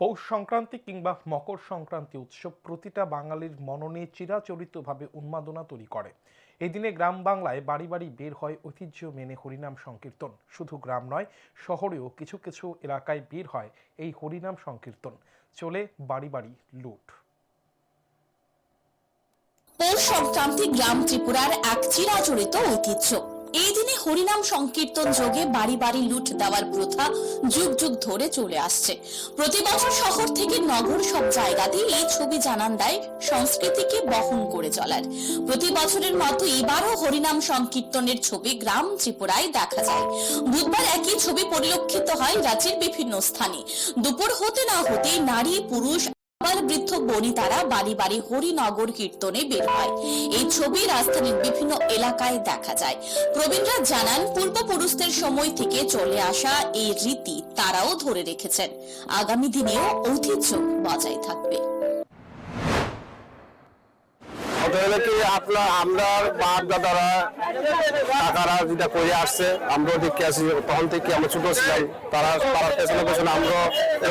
পৌষ সংক্রান্তি কিংবা মকর সংক্রান্তি উৎসব প্রতিটা বাঙালির মননে চিরাচরিতভাবে উন্মাদনা তৈরি করে। এই দিনে গ্রাম বাংলায় বাড়ি বাড়ি বের হয় ঐতিহ্য মেনে হরিনাম সংকীর্তন। শুধু গ্রাম নয়, শহরেও কিছু কিছু এলাকায় বের হয় এই হরিনাম সংকীর্তন। চলে বাড়ি বাড়ি লুট। পৌষ সংক্রান্তি গ্রাম ত্রিপুরার এক চিরাচরিত ঐতিহ্য। হরিনাম সংকীর্তন যোগে বাড়ি বাড়ি লুট দেওয়ার প্রথা যুগ যুগ ধরে চলে আসছে। প্রতি বছর শহর থেকে নগর সব জায়গাতেই এই ছবি জানান দেয় সংস্কৃতিকে বহন করে চলার। প্রতি বছরের মতো এবারও হরিনাম সংকীর্তনের ছবি গ্রাম ত্রিপুরায় দেখা যায়। বুধবার একই ছবি পরিলক্ষিত হয় রাজ্যের বিভিন্ন স্থানে। দুপুর হতে না হতেই নারী, পুরুষ আবার বৃদ্ধ বনিতারা বাড়ি বাড়ি হরিনগর কীর্তনে বের হয়। এই ছবি রাজধানীর বিভিন্ন এলাকায় দেখা যায়। প্রবীণরা জানান, পূর্বপুরুষদের সময় থেকে চলে আসা এই রীতি তারাও ধরে রেখেছেন। আগামী দিনেও ঐতিহ্য বজায় থাকবে। ওটা হলো কি আপনার আমরা বাপ দাদারা কাকারা যেটা করে আসছে, আমরাও দেখে আসি তখন থেকে আমরা ছোট ছিলাম। তারা তারা পেছনে পেছনে আমরাও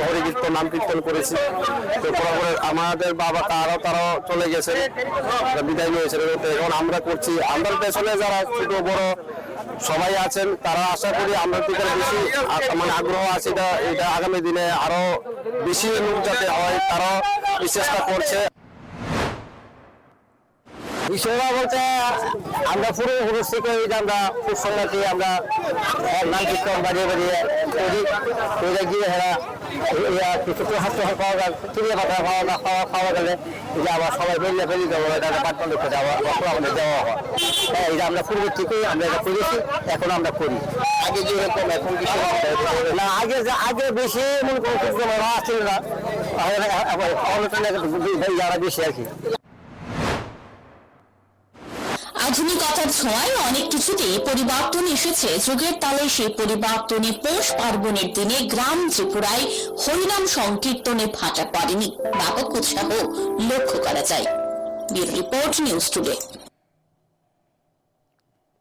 হরি কীর্তন, নাম কীর্তন করেছি। তো পরে আমাদের বাবা তারাও তারাও চলে গেছে বিদায় নিয়েছে। এখন আমরা করছি। আমাদের পেছনে যারা ছোট, বড় সবাই আছেন, তারা আশা করি আমরা থেকে বেশি মানে আগ্রহ আছে। এটা এটা আগামী দিনে আরও বেশি লোক যাতে হয়, তারাও চেষ্টা করছে। বিষয়টা বলতে আমরা পুরো পুরুষ থেকে যে আমরা সংগতি আমরা নাম কীর্তন বাজিয়ে বাজিয়ে করি করে গিয়ে হেরা কিছু হাতে পাওয়া গেল চিড়িয়া পাতা খাওয়া না খাওয়া খাওয়া গেলে যে আবার সবাই বেরিয়ে বেরিয়ে দেবো এটা আমাদের দেওয়া হয়। হ্যাঁ এটা আমরা পূর্ব থেকেই আমরা এটা করেছি আমরা করি। আগে যেরকম না আগে আগে বেশি মনে করো আসছিল না যারা বেশি আর কি। আধুনিকতার ছোঁয়ায় অনেক কিছুতেই পরিবর্তন এসেছে। যুগের তালে সেই পরিবর্তনে পৌষ পার্বণের দিনে গ্রাম ত্রিপুরায় হরিনাম সংকীর্তনে ফাটা পড়েনি। ব্যাপক উৎসাহ লক্ষ্য করা যায়। Report, news today.